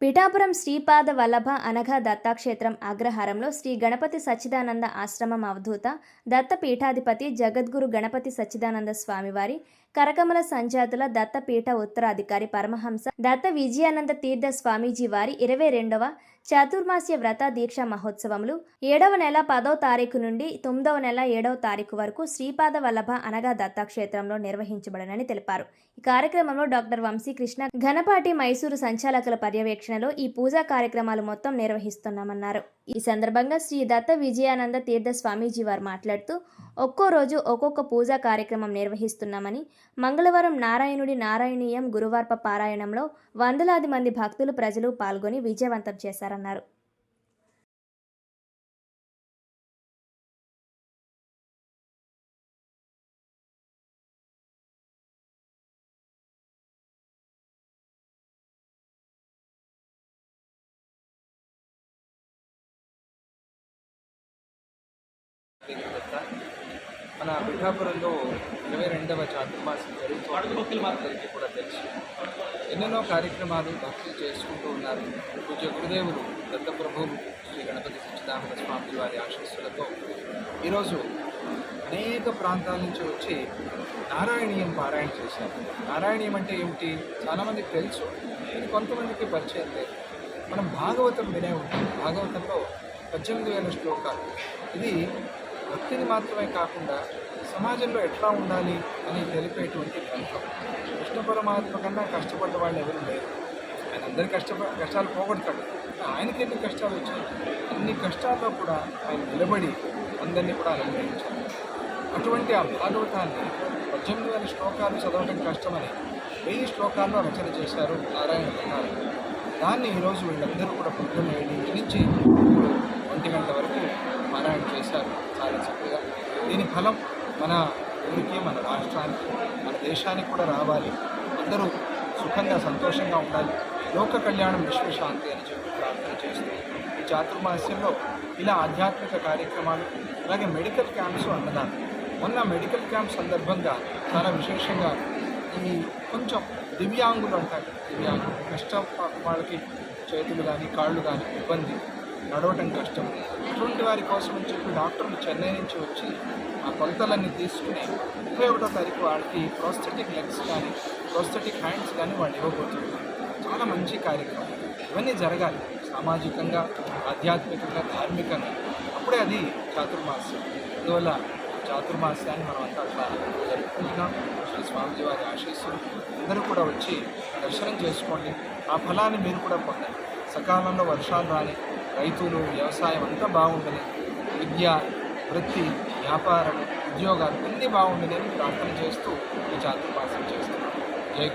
పిఠాపురం శ్రీపాద వల్లభ అనఘ దత్తాక్షేత్రం అగ్రహారంలో శ్రీ గణపతి సచ్చిదానంద ఆశ్రమం అవధూత దత్త పీఠాధిపతి జగద్గురు గణపతి సచ్చిదానంద స్వామివారి కరకమల సంజాతుల దత్తపీఠ ఉత్తరాధికారి పరమహంస దత్త విజయానంద తీర్థ స్వామీజీ వారి ఇరవై రెండవ చాతుర్మాస్య వ్రత దీక్ష మహోత్సవములు. ఏడవ నెల పదవ తారీఖు నుండి తొమ్మిదవ నెల ఏడవ తారీఖు వరకు శ్రీపాద వల్లభ అనగా దత్తాక్షేత్రంలో నిర్వహించబడనని తెలిపారు. ఈ కార్యక్రమంలో డాక్టర్ వంశీకృష్ణ ఘనపాటి మైసూరు సంచాలకుల పర్యవేక్షణలో ఈ పూజా కార్యక్రమాలు మొత్తం నిర్వహిస్తున్నామన్నారు. ఈ సందర్భంగా శ్రీ దత్త విజయానంద తీర్థ స్వామీజీ వారు మాట్లాడుతూ ఒక్కో రోజు ఒక్కొక్క పూజా కార్యక్రమం నిర్వహిస్తున్నామని మంగళవారం నారాయణుడి నారాయణీయం గురువార్ప పారాయణంలో వందలాది మంది భక్తులు ప్రజలు పాల్గొని విజయవంతం చేశారన్నారు. దత్త మన పిఠాపురంలో ఇరవై రెండవ చాతుర్మాసం జరుగుతుంది అందరికీ కూడా తెలుసు. ఎన్నెన్నో కార్యక్రమాలు భక్తులు చేసుకుంటూ ఉన్నారు. పూజ్య గురుదేవులు దత్తప్రభువు శ్రీ గణపతి సచ్చిదానంద స్వామి వారి ఆశీస్సులతో ఈరోజు అనేక ప్రాంతాల నుంచి వచ్చి నారాయణీయం పారాయణ చేశారు. నారాయణీయం అంటే ఏమిటి? చాలామందికి తెలుసు కొంతమందికి పరిచయం లేదు. మనం భాగవతం వినే ఉంటాం. భాగవతంలో పద్దెనిమిది వేల శ్లోకాలు. ఇది భక్తిని మాత్రమే కాకుండా సమాజంలో ఎట్లా ఉండాలి అని తెలిపేటువంటి గ్రంథం. కృష్ణ పరమాత్మ కన్నా కష్టపడ్డ వాళ్ళు ఎవరు లేరు. ఆయన అందరి కష్టప కష్టాలు పోగొడతాడు. ఆయనకి ఎన్ని కష్టాలు వచ్చాయి అన్ని కష్టాల్లో కూడా ఆయన నిలబడి అందరినీ కూడా అలంకరించారు అటువంటి ఆ భాగవతాన్ని పద్దెనిమిది వేల శ్లోకాలు చదవటం కష్టమని వెయ్యి శ్లోకాల్లో రచన చేశారు నారాయణ ప్రకారం. దాన్ని ఈరోజు వీళ్ళందరూ కూడా పొద్దున్న ఏడింటి నుంచి ఒంటి గంట వరకు పారాయణ చేశారు. చాలా చక్కగా. దీని ఫలం మన ఊరికి మన రాష్ట్రానికి మన దేశానికి కూడా రావాలి. అందరూ సుఖంగా సంతోషంగా ఉండాలి. లోక కళ్యాణం విశ్వశాంతి అని చెప్పి ప్రార్థన చేస్తూ ఈ చాతుర్మాస్యంలో ఇలా ఆధ్యాత్మిక కార్యక్రమాలు అలాగే మెడికల్ క్యాంప్స్ అన్నదానం. మొన్న మెడికల్ క్యాంప్ సందర్భంగా చాలా విశేషంగా ఈ కొంచెం దివ్యాంగులు అంటారు. దివ్యాంగులు. కష్టం వాళ్ళకి చేతులు కానీ కాళ్ళు కానీ ఇబ్బంది. నడవటం కష్టం. అటువంటి వారి కోసం అని చెప్పి డాక్టర్లు చెన్నై నుంచి వచ్చి ఆ కొలతలన్నీ తీసుకుని ముప్పై ఒకటో తారీఖు వాళ్ళకి ప్రోస్థెటిక్ లెగ్స్ కానీ ప్రోస్థెటిక్ హ్యాండ్స్ కానీ వాళ్ళు ఇవ్వబోతున్నారు. చాలా మంచి కార్యక్రమం. ఇవన్నీ జరగాలి. సామాజికంగా ఆధ్యాత్మికంగా ధార్మికంగా. అప్పుడే అది చాతుర్మాస్యం. అందువల్ల చాతుర్మాస్యాన్ని మనం అంతా అట్లా జరుపుకుంటున్నాం. శ్రీ స్వామిజీ వారి ఆశీస్సులు అందరూ కూడా వచ్చి దర్శనం చేసుకోండి. ఆ ఫలాన్ని మీరు కూడా పొందండి. సకాలంలో వర్షాలు రాని రైతులు వ్యవసాయం అంతా బాగుంటుంది. విద్య వృత్తి వ్యాపారం ఉద్యోగాలు అన్నీ బాగుండాలని ప్రార్థన చేస్తూ ఈ జాతర పాసం చేస్తున్నాను జై